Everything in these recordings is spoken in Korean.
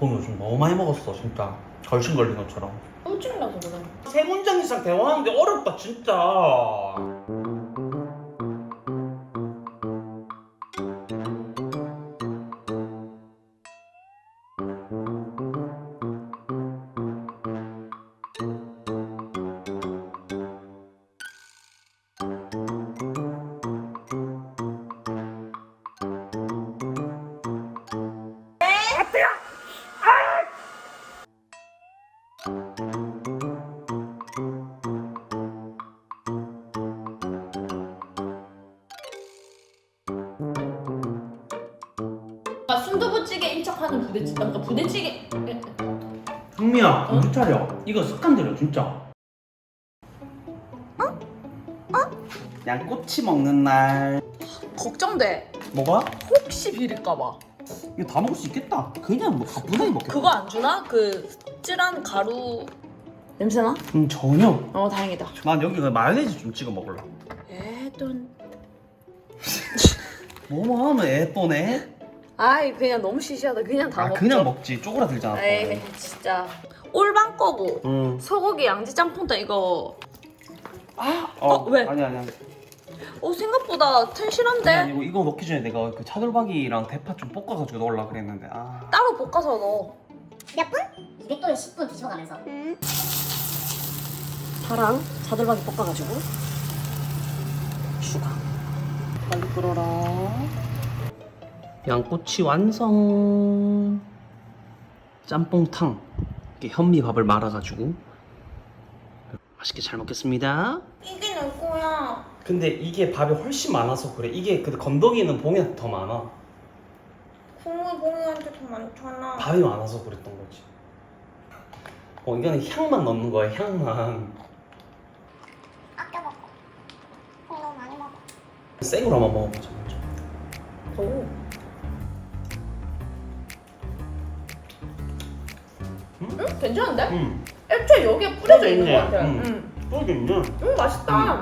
오늘 요즘 너무 많이 먹었어 진짜. 걸신 걸린 것처럼. 나서 그래. 세 문장 이상 대화하는 게 어렵다 진짜 이거 습관들여 진짜 어? 어? 양꼬치 먹는 날 걱정돼. 뭐가? 혹시 비릴까봐. 이거 다 먹을 수 있겠다 그냥 뭐 가뿐하게 먹겠다 그거 안 주나? 그 찌란 가루 냄새나? 음 전혀 어 다행이다. 난 여기 그 마요네즈 좀 찍어 먹을라 에돈. 뭐뭐 하면 애또네 아이 그냥 너무 시시하다. 그냥 다 아 먹자. 그냥 먹지 쪼그라들잖아 또. 에이 진짜. 올방 거고 응. 소고기 양지 짬뽕탕 이거. 아, 어, 어, 왜? 아니 아니 아니 어 생각보다 아니 튼실한데 아니고 이거 넣기 전에 내가 그 차돌박이랑 대파 좀 볶아가지고 넣으려 그랬는데 아 따로 볶아서 넣어. 몇 분? 200도에 10분 뒤집어가면서 파랑 차돌박이 볶아가지고 추가. 빨리 끓어라. 양꼬치 완성. 짬뽕탕. 이렇게 현미밥을 말아가지고 맛있게 잘 먹겠습니다. 이게 내 거야. 근데 이게 밥이 훨씬 많아서 그래. 이게 근데 건더기는 봉이한테 더 많아. 국물 봉이한테 더 많잖아. 밥이 많아서 그랬던 거지. 어 이거는 향만 넣는 거야 향만. 아껴 먹고 너무 많이 먹어. 생으로 한번 먹어보자 먼저. 오. 응? 괜찮은데? 음 애초에 여기에 뿌려져 있는 것 있네. 같아. 음. 응. 여기 있네 음, 맛있다.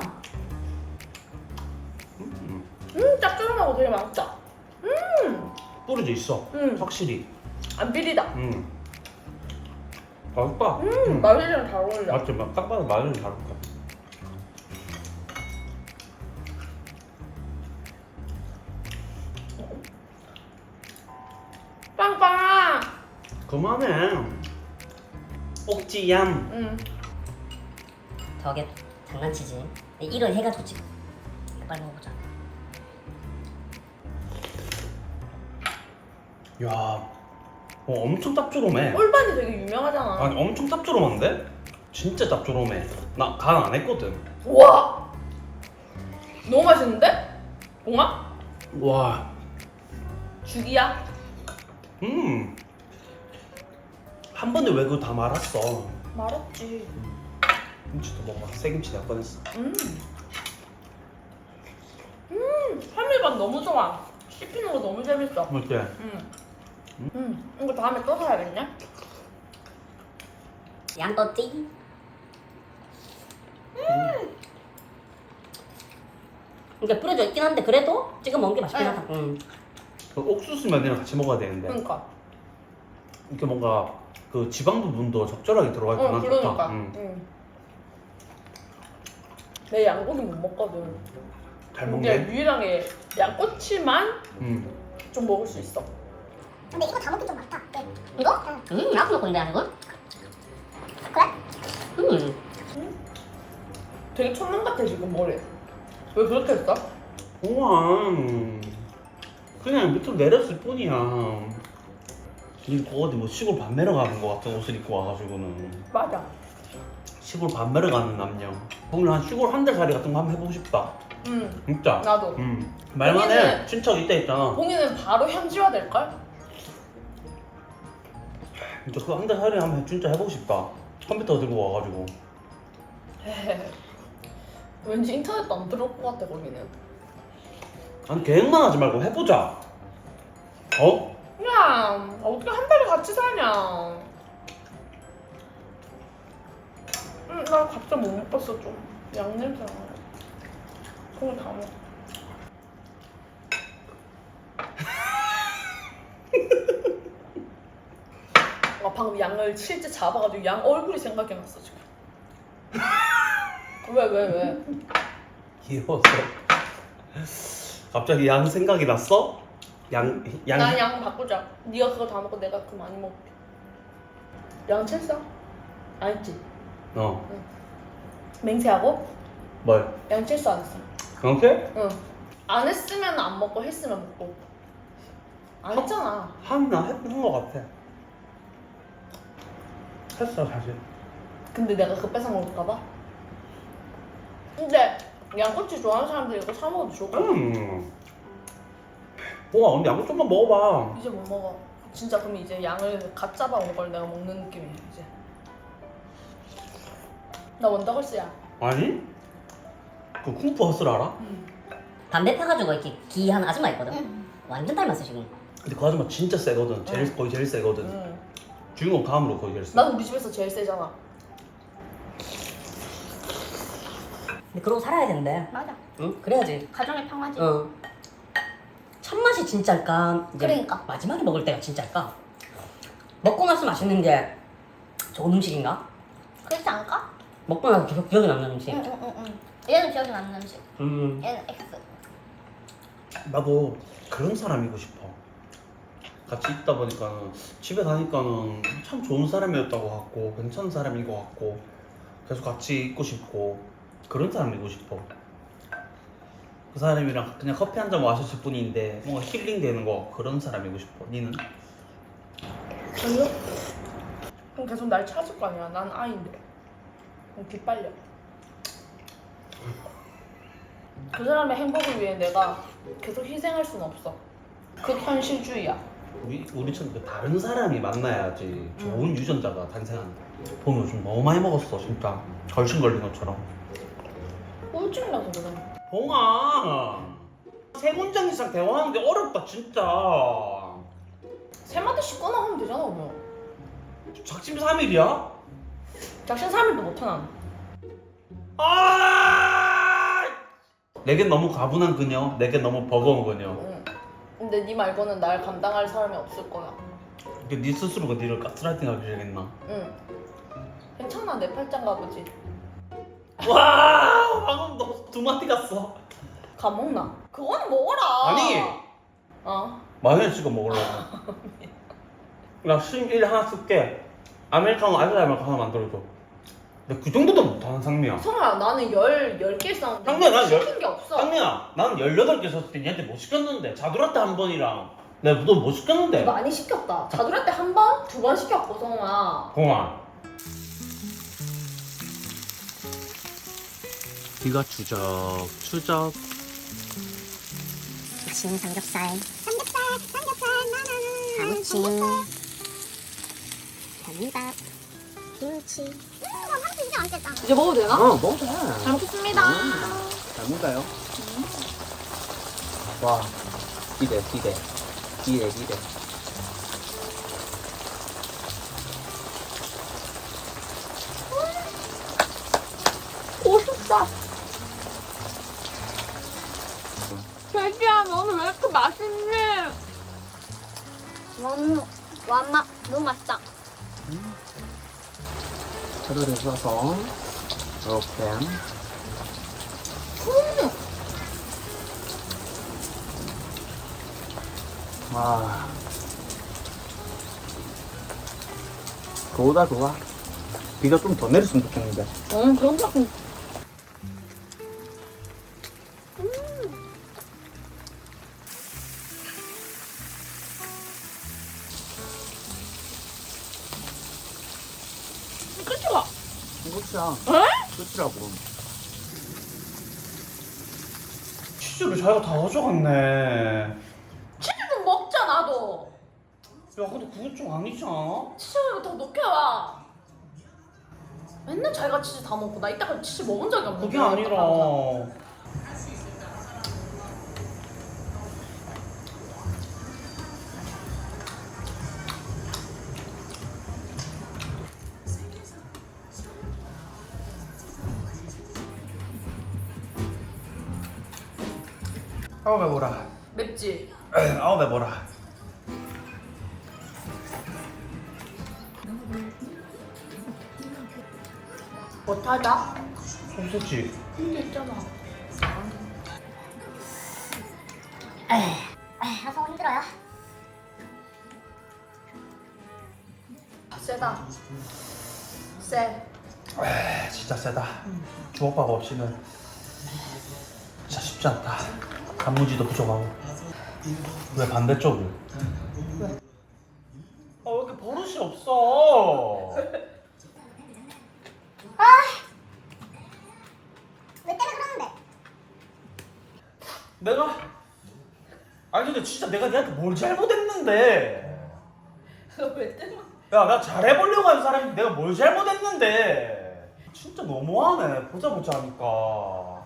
음. 음. 짭조름하고 되게 맛있다. 뿌려져 있어 음, 확실히 안 비리다. 음 맛있다 음, 마늘이랑 잘 어울려. 맞지 막 딱 봐도 마늘이 잘 먹어 빵빵. 그만해 옥지얌 응. 저게 장난치지. 이런 해가 좋지. 빨리 먹어보자. 야 어, 엄청 짭조름해 꿀반이 되게 유명하잖아. 아니 엄청 짭조름한데? 진짜 짭조름해 나 간 안 했거든 와. 너무 맛있는데? 봉아? 와 죽이야? 음. 한 번에 왜 그거 다 말았어? 말았지. 김치도 먹어봐. 새김치 내가 꺼냈어. 음. 음, 현미밥 너무 좋아. 씹히는 거 너무 재밌어. 맞지? 음. 음, 이거 다음에 또 사야겠네? 양꼬치. 그러니까 뿌려져 있긴 한데 그래도 지금 먹는 게 맛있긴 응. 하다. 응. 그 옥수수 면이랑 같이 먹어야 되는데 그러니까. 이렇게 뭔가 그 지방 부분도 적절하게 들어가 있고 어, 난 그러니까. 좋다. 음. 응. 내 양고기 못 먹거든. 잘 근데 먹네. 유일하게 양꼬치만 음. 좀 먹을 수 있어. 근데 이거 다 먹기 좀 많다 네. 이거? 응 음, 야구 먹고인데 아니고? 그래? 음. 되게 천만 같아 지금 머리. 왜 그렇게 했어? 우와. 그냥 밑으로 내렸을 뿐이야. 이거 어디 뭐 시골 밥 매러 가는 거 같은 옷을 입고 와가지고는 맞아. 시골 밥 매러 가는 남녀. 오늘 한 시골 한 달 살이 같은 거 한번 해보고 싶다. 응. 진짜. 나도. 음. 말만 해. 거기는- 친척 이때 있잖아. 봉이는 바로 현지화 될 걸? 진짜 그 한 달 살이 한번 진짜 해보고 싶다. 컴퓨터 들고 와가지고. 왠지 인터넷도 안 들어올 것 같아 거기는. 아니 계획만 하지 말고 해보자. 어? 야 어떻게 한 달을 같이 살냐? 응, 나 갑자기 못 먹었어 좀. 양냄새 나. 그거 다 먹어. 아, 방금 양을 실제 잡아가지고 양 얼굴이 생각이 났어 지금. 왜 왜 왜? 귀여웠어. 갑자기 양 생각이 났어? 양, 양. 난양 바꾸자. 네가 그거 다 먹고 내가 그거 많이 먹을게. 양? 안 했지? 어. 맹세하고? 뭘? 양 챘어 안 했어? 그렇게? 응. 안 했으면 안 먹고 했으면 먹고. 안 했잖아. 한나 했던 것 같아. 했어 사실. 근데 내가 그거 뺏어 먹을까봐? 근데 양꼬치 좋아하는 사람들 이거 사 먹어도 좋을 것 와 근데 양도 좀만 먹어봐. 이제 못 먹어. 진짜 그럼 이제 양을 갓 잡아온 걸 내가 먹는 느낌이야 이제. 나 원더걸스야. 아니? 그 쿵푸 허스를 알아? 담배 타가지고 이렇게 기한 아줌마 있거든. 완전 닮았어 지금. 근데 그 아줌마 진짜 세거든. 제일 거의 제일 세거든. 응. 주인공 다음으로 거의 제일 세. 나도 우리 집에서 제일 세잖아. 근데 그러고 살아야 되는데. 맞아. 그래야지. 가정의 평화지. 어. 첫 맛이 진짜일까? 이제 그러니까. 마지막에 먹을 때가 진짜일까? 먹고 나서 맛있는 게 좋은 음식인가? 그렇지 않을까? 먹고 나서 계속 기억에 남는 음식. 응 응 응 응. 얘는 기억이 남는 음식. 음. 얘는 X. 나도 그런 사람이고 싶어. 같이 있다 보니까는 집에 가니까는 참 좋은 사람이었다고 같고 괜찮은 사람인 것 같고 계속 같이 있고 싶고 그런 사람이고 싶어. 그 사람이랑 그냥 커피 한 잔 마셨을 뿐인데 뭔가 힐링 되는 거 그런 사람이고 싶어. 니는? 아니요? 그럼 계속 날 찾을 거 아니야. 난 아인데. 그럼 빗발려. 그 사람의 행복을 위해 내가 계속 희생할 수는 없어. 극현실주의야. 우리 우리처럼 그 다른 사람이 만나야지 좋은 유전자가 탄생한다. 보면 요즘 너무 많이 먹었어 진짜 걸신 걸린 것처럼. 우울증이라서 그래. 봉아 세 문장 이상 대화하는 게 어렵다 진짜. 세 마디씩 꺼나 하면 되잖아, 그러면. 작심 3일이야? 작심 3일도 못해, 난. 아! 내겐 너무 가분한 그녀, 내겐 너무 버거운 그녀. 응. 근데 네 말고는 날 감당할 사람이 없을 거야. 이게 네 스스로가 니를 가스라이팅 하기 시작했나? 응. 괜찮아, 내 팔짱 가보지. 와, 방금 너 두 마디 갔어. 가먹나? 그거는 먹어라. 아니. 어. 마요네즈 찍어 먹으려고. 나 신일 하나 쓸게. 아메리카노 아이스 아메리카노 하나 만들어줘. 근데 그 정도도 못하는 상미야. 성아, 나는 열, 열 개 썼는데. 상미야, 난 열- 시킨 게 없어. 상미야, 나는 18개 썼을 때 니한테 못 시켰는데. 자두라떼 한 번이랑. 내가 너못 시켰는데. 많이 시켰다. 자두랄 때한 번, 두 번 시켰고, 성아. 공아. 비가 추적 추적 무침 삼겹살. 삼겹살 삼겹살 나나나. 무침. 견밥. 김치. 음, 나 진짜 안 쨌다. 이제 먹어도 되나? 어 먹자 잘 먹겠습니다. 잘 먹어요 와 기대 기대 기대 기대 맛있다. 너는 왜 이렇게 맛있니? 너무 완마 너무 맛있다. 차도를 써서 이렇게 와 좋다 좋아 비가 좀 더 내렸으면 좋겠는데 응, 그런 거 같은. 자기가 다 가져갔네 치즈는 먹자, 나도. 야 근데 그건 좀 아니지 않아? 치즈를 더 녹여와. 맨날 자기가 치즈 다 먹고 나 이따가 치즈 먹은 적이 없는데. 그게 아니라 아우 배보라. 맵지? 아우 배보라. 못하다? 없었지. 힘들잖아. 에이 하성 힘들어요. 세다. 세 에이, 진짜 세다. 주먹밥 없이는 진짜 쉽지 않다. 단무지도 부족하고. 왜 반대쪽을? 왜? 아, 왜 이렇게 버릇이 없어? 왜 때려 그러는데? 내가 아니 근데 진짜 내가 니한테 뭘 잘못했는데? 왜 때려? 야 나 잘해보려고 하는 사람이 내가 뭘 잘못했는데? 진짜 너무하네 보자 보자 하니까.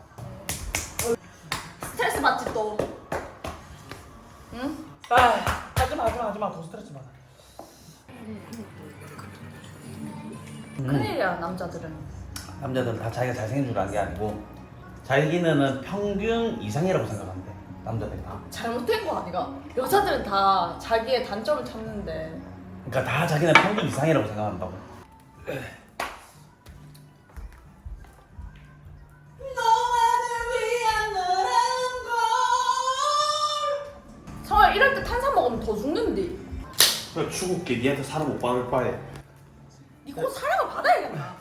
스트레스 받지 또. 응? 아 하지마 하지마 하지마 더 스트레스 받아. 큰일이야 남자들은. 남자들은 다 자기가 잘생긴 줄 아는 게 아니고 자기는 평균 이상이라고 생각한대 남자들이 다 잘못된 거 아니가? 여자들은 다 자기의 단점을 찾는데. 그러니까 다 자기는 평균 이상이라고 생각한다고 죽을게 니한테 사람 못 받을 바에 이거 사랑을 받아야겠나?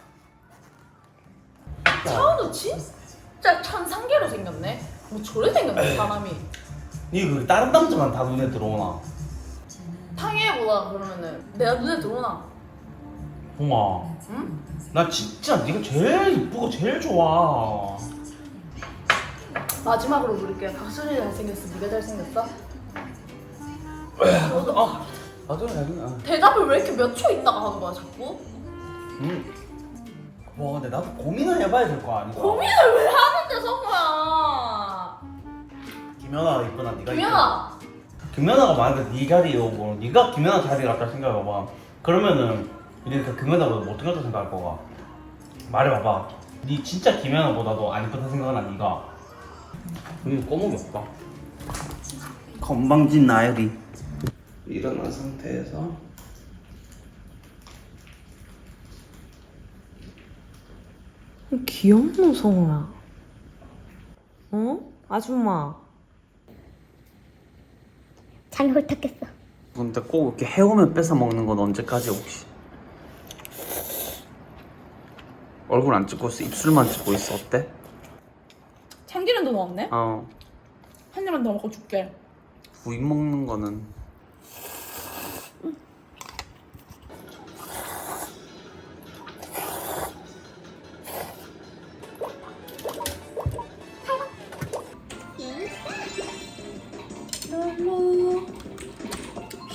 차은우 진짜 천상계로 생겼네. 뭐 저래 생겼네 사람이. 니그 다른 남자만 다 눈에 들어오나 탕해보다 그러면은 내가 눈에 들어오나? 홍아 응? 나 진짜 네가 제일 이쁘고 제일 좋아 마지막으로 물을게. 박수리 잘생겼어. 네가 잘생겼어? 아 나도 잘생겨 대답을 왜 이렇게 몇 초 있다가 하는 거야 자꾸? 응. 와 근데 나도 고민을 해봐야 될 거 아니야 고민을 왜 하는데 성우야? 김연아가 이쁘나 네가 김연아. 이쁘나? 김연아가 만약에 네 자리에 오고 네가 김연아 자리에 갔다 생각해봐 그러면은 이렇게 김연아보다 못생겼다 생각할 거가 말해봐봐 네 진짜 김연아보다도 안 이쁘다 생각하나 네가 음 꼬목이 없다 건방진 나열이 일어난 상태에서 귀엽노 성우야 어? 아줌마 잠이 홀딱했어. 근데 꼭 이렇게 해오면 뺏어 먹는 건 언제까지 혹시? 얼굴 안 찍고 있어 입술만 찍고 있어 어때? 참기름도 넣었네? 어 한 입만 더 먹고 줄게. 부인 먹는 거는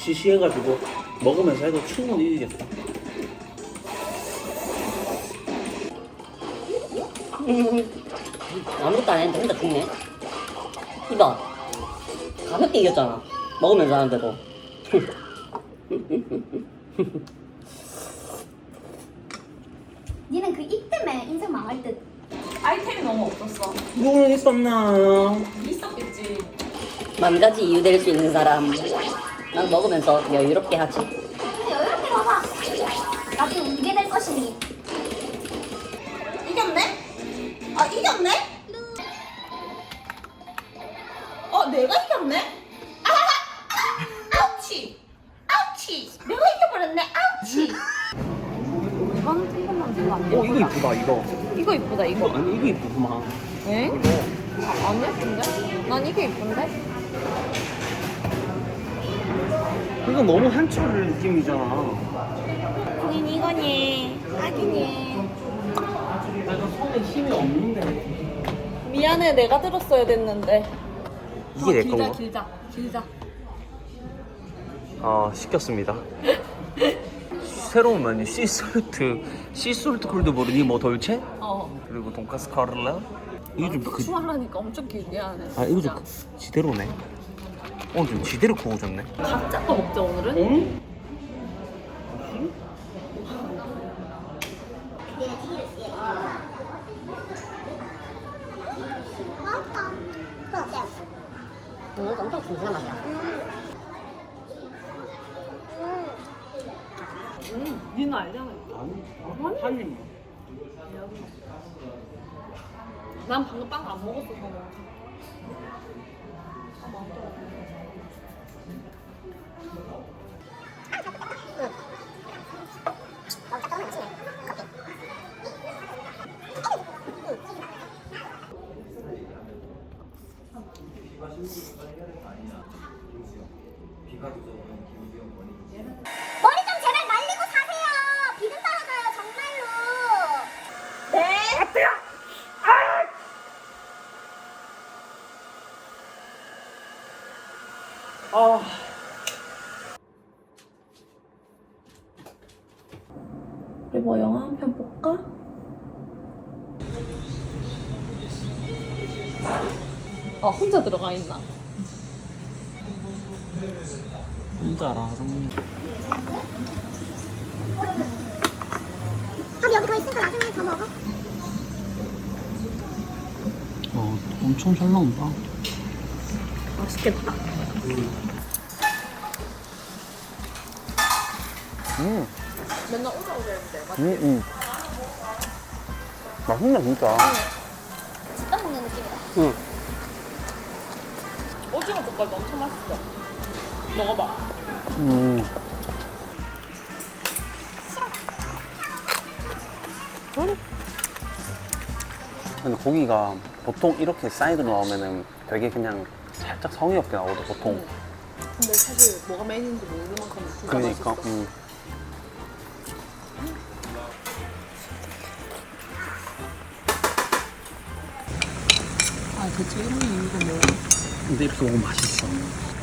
시시해가지고 먹으면서 해도 충분히 이기겠다 아무것도 안 했는데 혼자 죽네. 이봐. 가볍게 이겼잖아. 먹으면서 하는데도. 니는 그 입 때문에 인생 망할 듯. 아이템이 너무 없었어. 누구 있었나? 있었겠지. 만 가지 이유 될 수 있는 사람. 난 먹으면서 여유롭게 하지. 이거 너무 한철 느낌이잖아. 부인 이거니 아기니 내가 손에 힘이 없는데. 미안해 내가 들었어야 됐는데. 이게 내 길자 건가? 길자 길자 아 시켰습니다. 새로운 메뉴 씨솔트. 씨솔트 콜드 모르니 뭐 돌체? 어. 그리고 돈까스 카를라? 이거 좀 그, 추하려니까 엄청 길게 하네 아 이거 좀 그- 지대로네 오늘 좀 지대로 구워줬네 각자 거 먹자 오늘은 응? 엄청 맛이야. 음, 니는 알잖아 아니 한 입만 난 방금 빵 안 먹었어 저거. 머리 어 혼자 들어가 있나? 혼자 알아 좀밥 여기 더 있으니까 나중에 더 먹어. 어, 엄청 잘 나온다 맛있겠다. 음, 맨날 오자 오자 했는데 맞지? 음, 음. 맛있네 진짜 집밥 먹는 느낌이다. 응. 엄청 맛있어. 먹어봐. 음. 근데 고기가 보통 이렇게 사이드로 나오면은 되게 그냥 살짝 성의 없게 나오거든 보통 근데 사실 뭐가 메인인지 모르는 만큼 진짜 그러니까 맛있어. 음. 아 대체 이런 이유가 뭐야? 근데 이렇게 먹으면 맛있어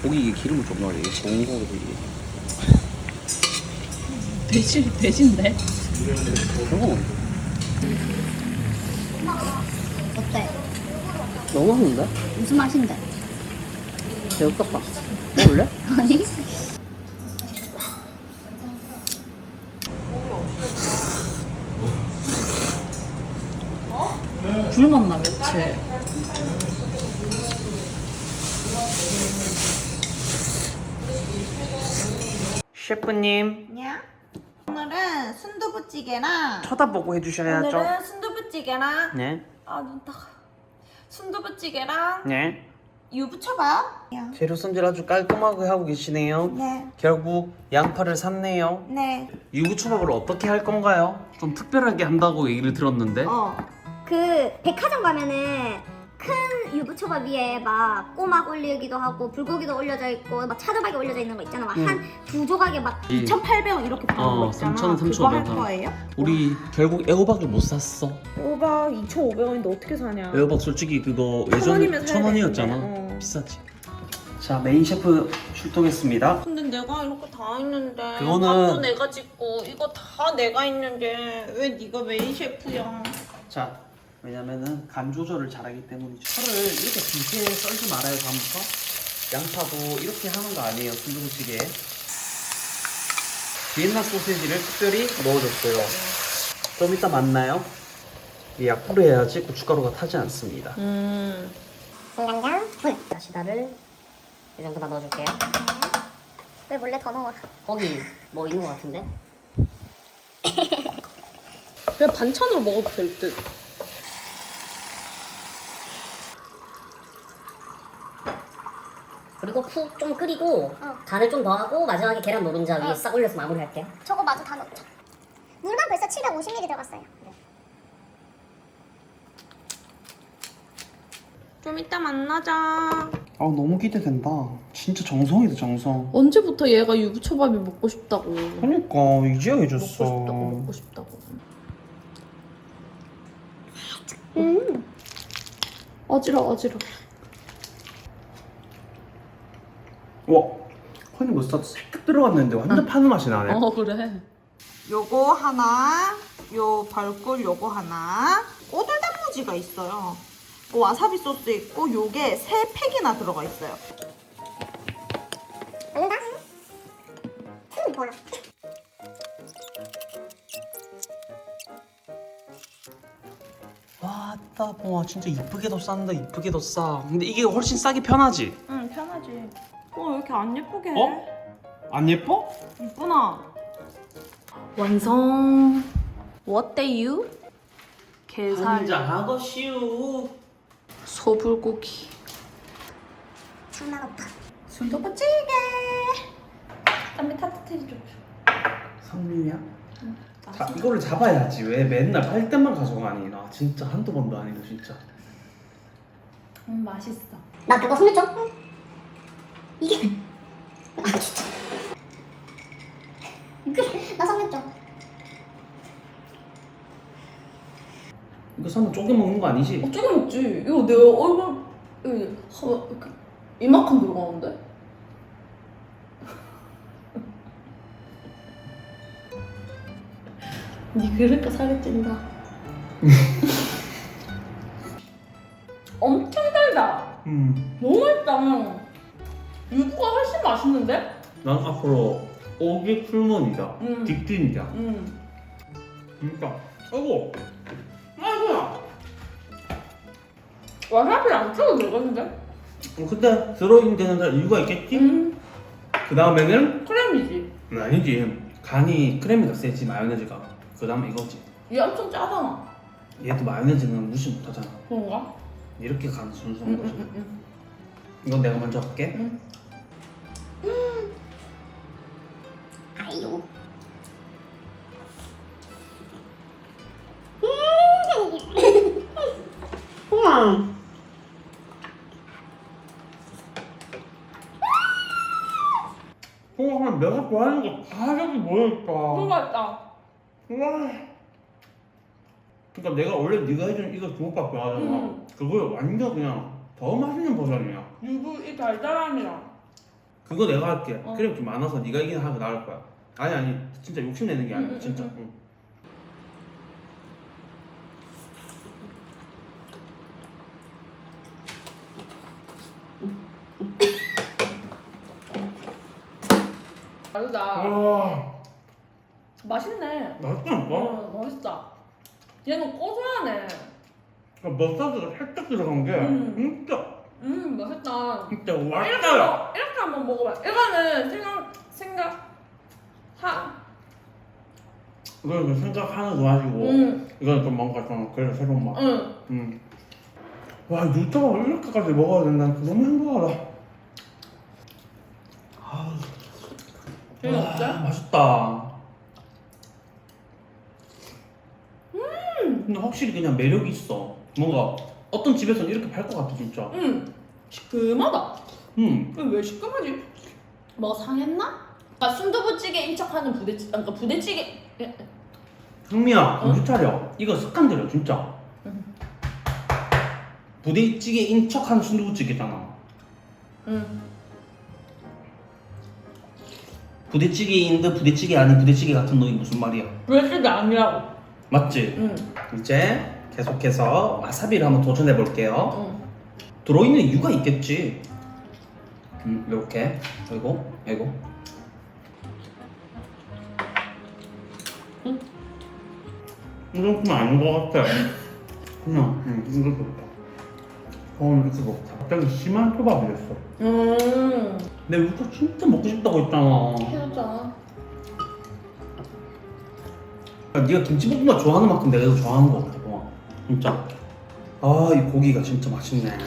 고기 이게 기름을 좀 넣어야 돼 이게 좋은 거거든 이게 돼지 돼지인데? 그건 어때? 너무 맛있는데? 무슨 맛인데? 제육덮밥 먹을래? 아니? 굴만 나 매체. 셰프님. 냐? 오늘은 순두부찌개랑 쳐다보고 해주셔야죠. 오늘은 순두부찌개랑 네, 아눈 따가 순두부찌개랑 네. 유부초밥 재료 손질 아주 깔끔하게 하고 계시네요. 네. 결국 양파를 샀네요. 네. 유부초밥을 어떻게 할 건가요? 좀 특별하게 한다고 얘기를 들었는데. 어. 그 백화점 가면은 큰 유부초밥 위에 막 꼬막 올리기도 하고 불고기도 올려져 있고 막 차돌박이 올려져 있는 거 있잖아. 막 응. 한두 조각에 막 2,800원 이렇게 파는 어, 거 있잖아. 3,000원, 그거 할 3,500원. 거예요? 우리 결국 애호박을 못 샀어 오박 2,500원인데 어떻게 사냐? 애호박 솔직히 그거 천 원이면 예전에 사야 천 원이었잖아 되는데, 어. 비싸지 자 메인 셰프 출동했습니다 근데 내가 이렇게 다 했는데 그거는- 밥도 내가 짓고 이거 다 내가 했는데 왜 네가 메인 셰프야? 자 왜냐면은 간 조절을 잘하기 때문이죠 파를 이렇게 굵게 썰지 말아요 다음부터 양파도 이렇게 하는 거 아니에요 순두부찌개에 비엔나 소세지를 특별히 넣어줬어요 좀 이따 만나요 이 약불에 해야지 고춧가루가 타지 않습니다 음. 공간장 불. 다시다를 이 정도만 넣어줄게요. 왜 몰래 더 넣어? 거기 뭐 있는 것 같은데? 그냥 반찬으로 먹어도 될 듯. 그리고 푹 좀 끓이고 어. 간을 좀 더 하고 마지막에 계란 노른자 위에 어. 싹 올려서 마무리할게요. 저거 마저 다 넣자. 물만 벌써 750ml 들어갔어요. 좀 이따 만나자. 아 너무 기대된다 진짜 정성이다 정성 언제부터 얘가 유부초밥이 먹고 싶다고. 그러니까 이제야 먹고 해줬어 싶다고 먹고 싶다고. 음. 어지러 어지러. 와 허니 머스타드 살짝 들어갔는데 완전 파는 맛이 나네 어 그래. 요거 하나, 요 벌꿀 요거 하나, 꼬들 단무지가 있어요. 그 와사비 소스 있고 요게 세 팩이나 들어가 있어요. 먹는다. 음, 뭐야? 와, 따봉아 진짜 이쁘게도 싼다 이쁘게도 싸 근데 이게 훨씬 싸기 편하지? 응, 편하지. 어, 왜 이렇게 안 예쁘게 해? 어? 안 예뻐? 이쁘나? 완성. What day you? 게살, 한잔하고 시우. 소불고기, 장난 없다. 순두부찌개. 땀이 따뜻해지 좀. 성민이야? 자, 이거를 잡아야지. 왜 맨날 팔 때만 가져가니? 나 진짜 한두 번도 아니고 진짜. 음 맛있어. 나 그거 숨겼죠? 응. 이게 아 진짜. 그래 나 숨겼죠. 이거 사면 쪼개 먹는 거 아니지? 어쩌게 먹지? 이거 내 얼굴 하- 이렇게 이만큼 들어가는데? 니 그러니까 살이 찐다. 엄청 달다. 음. 너무 맛있다. 유부가 훨씬 맛있는데? 난 앞으로 오기 풀문이다. 음. 뒷진이다. 음. 진짜. 아이고. 아이고야. 와사비 안 찍어도 되겠는데? 어, 근데 들어있는 데는 다 이유가 있겠지? 음. 그 다음에는 크림이지. 아니지. 간이 크림이 더 세지 마요네즈가. 그 다음에 이거지. 얘 엄청 짜잖아. 얘도 마요네즈는 무시 못하잖아. 그런가? 이렇게 응, 순수한 응, 거지. 응, 응. 이건 내가 먼저 할게. 아이요. 우와. 어, 그럼 내가 좋아하는 거다 여기 모여있다. 너무 맛있다. 와. 그러니까 내가 원래 네가 해준 이거 주먹밥 좋아하잖아. 음. 그거 완전 그냥 더 맛있는 버전이야. 유부 이 달달함이랑. 그거 내가 할게. 어. 크림 좀 많아서 네가 이기는 하고 나을 거야. 아니 아니 진짜 욕심 내는 게 아니야 음, 음, 진짜. 음. 응. 다르다. 와 맛있네. 맛있다니까? 어, 맛있다. 얘는 고소하네. 그러니까 머스타드가 살짝 들어간 게 음. 진짜 음, 맛있다. 진짜 이렇게, 맛있어요. 한번- 이렇게 한번 먹어봐. 이거는 생각, 생각, 하. 이거는 좀 생각하는 거 가지고 음, 이거는 좀 뭔가 좀 그래도 새로운 맛. 응. 음. 와 유타가 이렇게까지 먹어야 된다는 게 너무 행복하다. 아, 얘는 와, 어때? 맛있다. 음. 근데 확실히 그냥 매력이 있어. 뭔가 어떤 집에서는 이렇게 팔것 같아 진짜. 음, 시큼하다. 음. 이거 왜 시큼하지? 뭐 상했나? 그러니까 순두부찌개 인 척하는 부대찌개, 그러니까 부대찌개. 흥미야 어? 정신 차려. 이거 습관 들여 진짜. 응. 부대찌개인 척하는 순두부찌개잖아. 응. 부대찌개인데 부대찌개 아닌 부대찌개 같은 놈이 무슨 말이야? 부대찌개 아니라고. 맞지? 응. 이제 계속해서 와사비를 한번 도전해 볼게요. 응. 들어있는 이유가 있겠지. 음, 이렇게. 아이고, 아이고. 응. 이 정도는 아닌 것 같아. 그냥, 음, 이거 좋다. 어, 이렇게 먹자. 갑자기 심한 초밥이 됐어. 음. 근데 이거 진짜 먹고 싶다고 했잖아. 해줬잖아. 야, 네가 김치볶음밥 좋아하는 만큼 내가 이거 좋아하는. 와, 진짜. 아, 이 고기가 진짜 맛있네.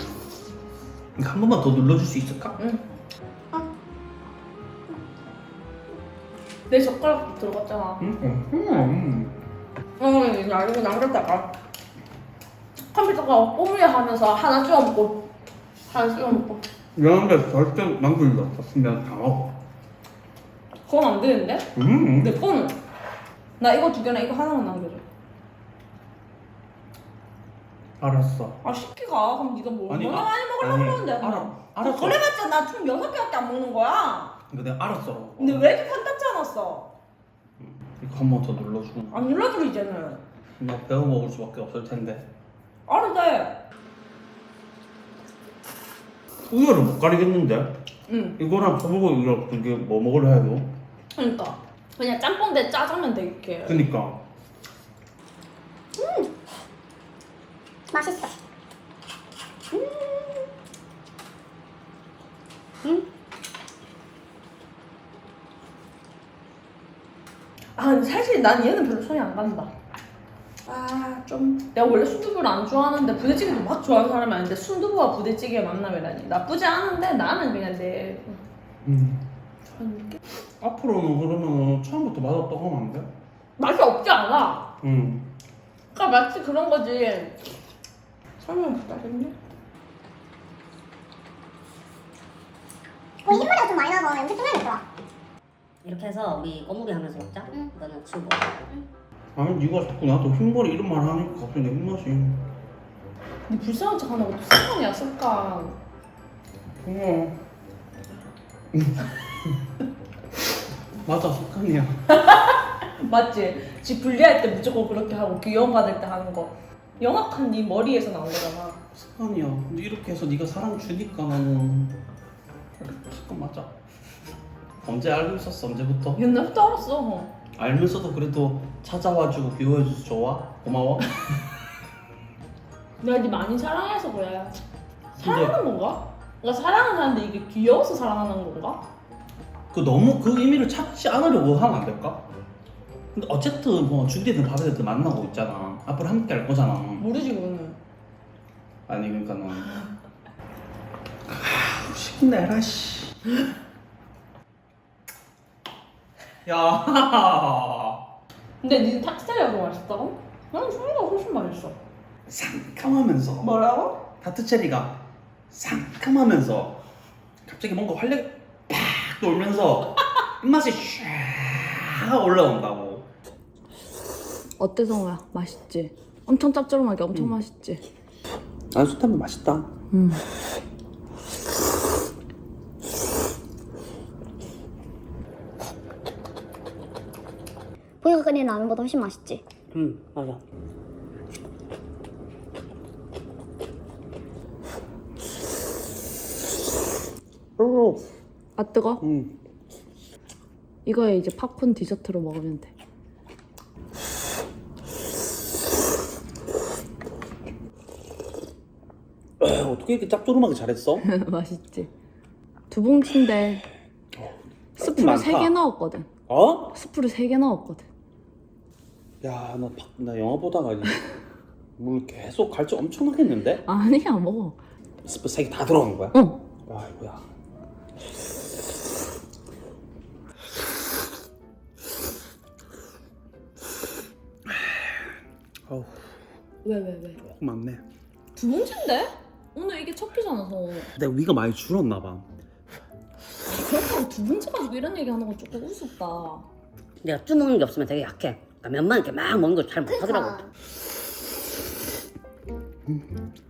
이거 한 번만 더 눌러줄 수 있을까? 응. 내 젓가락 들어갔잖아. 응, 응, 응. 어, 나 이거 남겼다가 컴퓨터가 꼬물려 하면서 하나 찍어 먹고 하나 찍어 먹고. 미안한데 절대 남길 일 없었으면 다 먹어. 그건 안 되는데? 음, 내 거는 나 이거 두 개나 이거 하나만 남겨줘. 알았어. 아 시키가 그럼 네가 뭐 아니, 얼마나 아, 많이 먹으려고 아니, 그러는데? 알아, 알았어. 그래봤자 나 총 여섯 개밖에 안 먹는 거야. 이거 내가 알았어. 근데 왜 이렇게 간단지 않았어? 이거 한 번 더 눌러줘. 안 눌러줘 이제는. 나 배워 먹을 수밖에 없을 텐데. 알아 돼. 우열을 못 가리겠는데? 응. 이거랑 이거 그게 뭐 먹으려 해도. 그러니까 그냥 짬뽕 대 짜장면 대 이렇게. 그니까. 맛있어. 아 근데 사실 난 얘는 별로 손이 안 간다. 아, 좀. 내가 원래 순두부를 안 좋아하는데 부대찌개도 막 좋아하는 사람이 아닌데 순두부와 부대찌개의 만남이라니. 나쁘지 않은데 나는 그냥 내 음. 그런 느낌? 앞으로는 그러면 처음부터 맛없다고 하면 안 돼? 맛이 없지 않아. 응. 그러니까 마치 그런 거지. 설명 못하겠네. 어, 흰머리가 좀 많이 나서 염색 좀 해야겠다. 이렇게 해서 우리 꼬무리 하면서 먹자. 응. 이거는 치우고. 아니 네가 자꾸 나한테 흰머리 이런 말 하니까 갑자기 내 입맛이 니 불쌍한 척 하는 것도 습관이야, 습관. 어. 맞아 습관이야 맞지? 지 분리할 때 무조건 그렇게 하고 귀여움 받을 때 하는 거. 영악한 네 머리에서 나온 거잖아. 습관이야 근데 이렇게 해서 네가 사랑 주니까 나는 습관 맞아 언제 알고 있었어 언제부터? 옛날부터 알았어. 알면서도 그래도 찾아와주고 귀여워해줘서 좋아? 고마워? 내가 니 많이 사랑해서 그래. 사랑하는 건가? 그러니까 사랑은 하는데 이게 귀여워서 사랑하는 건가? 그 너무 그 의미를 찾지 않으려고 하면 안 될까? 근데 어쨌든 뭐 죽이든 밥이 되든 만나고 있잖아 앞으로 함께 할 거잖아 모르지 그거는. 아니 그러니까 는 아, 시킨 내라 씨. 야 근데 니 탁스테리가 더 맛있다고? 나는 소리가 훨씬 맛있어. 상큼하면서 뭐라고? 타투체리가 상큼하면서 갑자기 뭔가 활력이 팍 돌면서 입맛이 쫙 올라온다고 어때 성우야? 맛있지? 엄청 짭조름하게 엄청 음. 맛있지? 아 숯하면 맛있다 음. 보이가 끓이는 라면보다 훨씬 맛있지. 응 맞아. 오. 아 뜨거? 음. 이거에 이제 팝콘 디저트로 먹으면 돼. 어떻게 이렇게 짭조름하게 잘했어? 맛있지? 두 봉지인데 스프를 많다. 세개 넣었거든. 어? 스프를 세 개 넣었거든. 야, 나, 박- 나 영화 보다가 이제 물 계속 갈증 엄청 나겠는데? 아니야 먹어. 스프 세개 다 들어간 거야? 응. 아이고야. 어우, 왜 왜 왜? 많네. 두 봉지인데? 오늘 이게 첫 끼잖아 서. 내가 위가 많이 줄었나 봐. 그렇다고 두 봉지 가지고 이런 얘기 하는 건 조금 우습다. 내가 쭉 먹는 게 없으면 되게 약해. 그러니까 면만 이렇게 막 먹는 걸 잘 못하더라고. 그러니까.